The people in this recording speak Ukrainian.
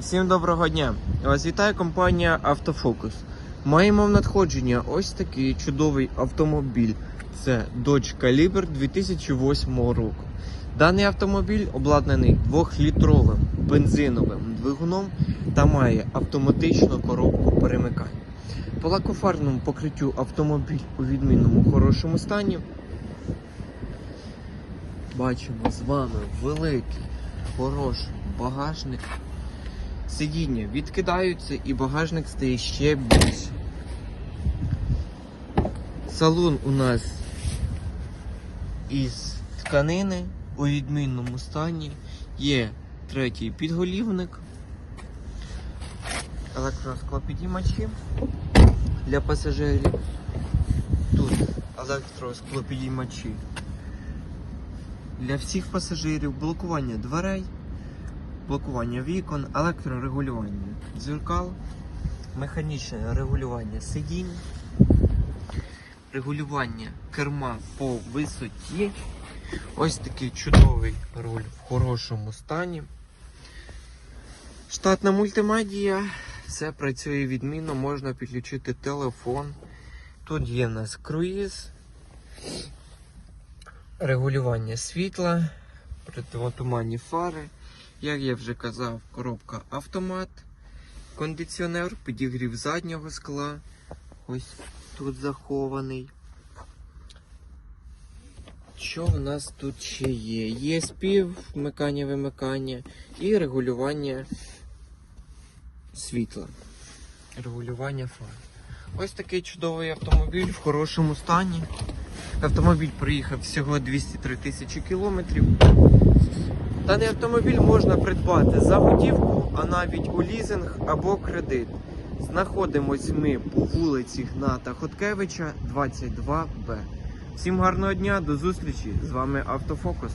Всім доброго дня! Вас вітає компанія Автофокус. Маємо в надходження ось такий чудовий автомобіль. Це Dodge Caliber 2008 року. Даний автомобіль обладнаний 2-літровим бензиновим двигуном та має автоматичну коробку перемикань. По лакофарному покриттю автомобіль у відмінному хорошому стані. Бачимо з вами великий, хороший багажник. Сидіння відкидаються і багажник стає ще більше. Салон у нас із тканини у відмінному стані. Є третій підголівник, електросклопідіймачі для пасажирів. Тут електросклопідіймачі для всіх пасажирів, блокування дверей блокування вікон, електрорегулювання дзеркал, механічне регулювання сидінь, регулювання керма по висоті. Ось такий чудовий руль в хорошому стані. Штатна мультимедія, все працює відмінно, можна підключити телефон. Тут є в нас круїз, регулювання світла, противотуманні фари. Як я вже казав, коробка автомат, кондиціонер, підігрів заднього скла. Ось тут захований. Що в нас тут ще є? Є спів, вмикання, вимикання і регулювання світла. Регулювання фар. Ось такий чудовий автомобіль в хорошому стані. Автомобіль проїхав всього 203 тисячі кілометрів. Даний автомобіль можна придбати за готівку, а навіть у лізинг або кредит. Знаходимось ми по вулиці Гната Хоткевича, 22Б. Всім гарного дня, до зустрічі! З вами Автофокус.